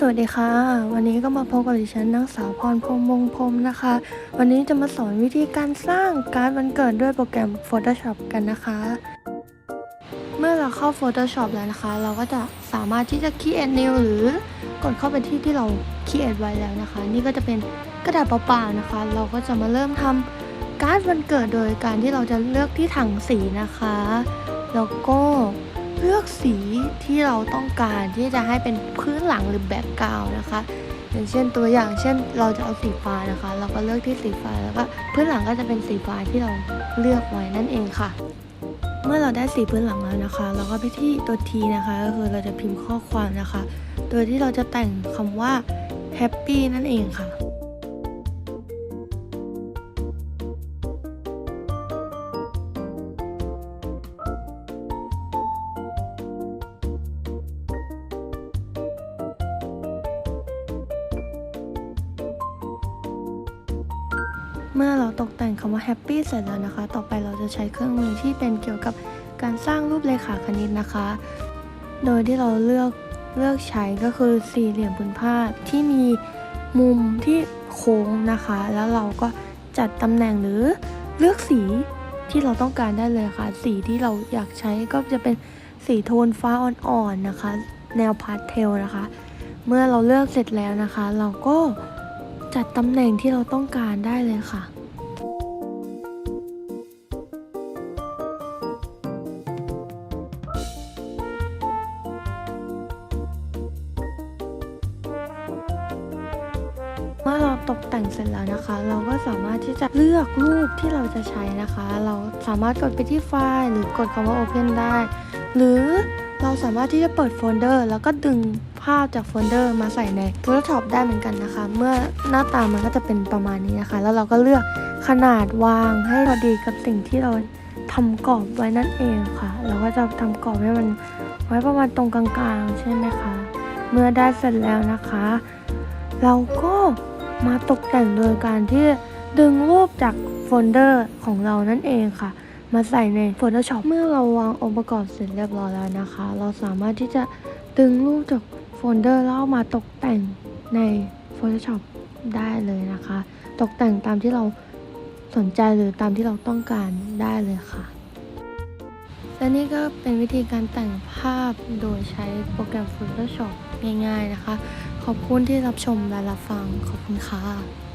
สวัสดีค่ะ วันนี้ก็มาพบกับดิฉันนางสาวพรพรหมงศ์พรมนะคะ วันนี้จะมาสอนวิธีการสร้างการ์ดวันเกิดด้วยโปรแกรม Photoshop กันนะคะ เมื่อเราเข้า Photoshop แล้วนะคะ เราก็จะสามารถที่จะ create new หรือกดเข้าไปที่ที่เรา create ไว้แล้วนะคะ นี่ก็จะเป็นกระดาษเปล่าๆนะคะ เราก็จะมาเริ่มทำการ์ดวันเกิดโดยการที่เราจะเลือกที่ถังสีนะคะ แล้วก็เลือกสี ที่เราต้องการที่จะให้เป็นพื้นหลังหรือแบ็กกราวนะคะ อย่างเช่นตัวอย่างเช่นเราจะเอาสีฟ้านะคะ เราก็เลือกที่สีฟ้าแล้วก็พื้นหลังก็จะเป็นสีฟ้าที่เราเลือกไว้นั่นเองค่ะ เมื่อเราได้สีพื้นหลังแล้วนะคะ เราก็ไปที่ตัวทีนะคะก็คือเราจะพิมพ์ข้อความนะคะ โดยที่เราจะแต่งคำว่า happy นั่นเองค่ะ เมื่อเราตกแต่งคำว่า happy เสร็จแล้วนะคะ ต่อไปเราจะใช้เครื่องมือที่เป็นเกี่ยวกับการสร้างรูปเลขาคณิตนะคะ โดยที่เราเลือกเลือกใช้ก็คือสี่เหลี่ยมผืนผ้าที่มีมุมที่โค้งนะคะ แล้วเราก็จัดตำแหน่งหรือเลือกสีที่เราต้องการได้เลยค่ะ สีที่เราอยากใช้ก็จะเป็นสีโทนฟ้าอ่อนๆนะคะ แนวพาสเทลนะคะ เมื่อเราเลือกเสร็จแล้วนะคะ เราก็ จัดตำแหน่งที่เราต้องการได้เลยค่ะเมื่อเราตกแต่งเสร็จแล้วนะคะ เราก็สามารถที่จะเลือกรูปที่เราจะใช้นะคะ เราสามารถกดไปที่ไฟล์หรือกดคำว่า Open ได้ หรือเราสามารถที่จะเปิดโฟลเดอร์ แล้วก็ดึง ภาพจากโฟลเดอร์มาใส่ใน Photoshop ได้เหมือนกันนะคะ เมื่อหน้าตามันก็จะเป็นประมาณนี้นะคะ แล้วเราก็เลือกขนาดวางให้พอดีกับสิ่งที่เราทำกรอบไว้นั่นเองค่ะ เราก็จะทำกรอบให้มันไว้ประมาณตรงกลางๆ ใช่ไหมคะ เมื่อได้เสร็จแล้วนะคะ เราก็มาตกแต่งโดยการที่ดึงรูปจากโฟลเดอร์ของเรานั่นเองค่ะ มาใส่ใน Photoshop เมื่อเราวางองค์ประกอบเสร็จเรียบร้อยแล้วนะคะ เราสามารถที่จะดึงรูปจาก โฟลเดอร์แล้วเอามาตกแต่งใน Photoshop ได้เลยนะคะ ตกแต่งตามที่เราสนใจหรือตามที่เราต้องการได้เลยค่ะ และนี่ก็เป็นวิธีการแต่งภาพโดยใช้โปรแกรม Photoshop ง่ายๆนะคะ ขอบคุณที่รับชมและรับฟัง ขอบคุณค่ะ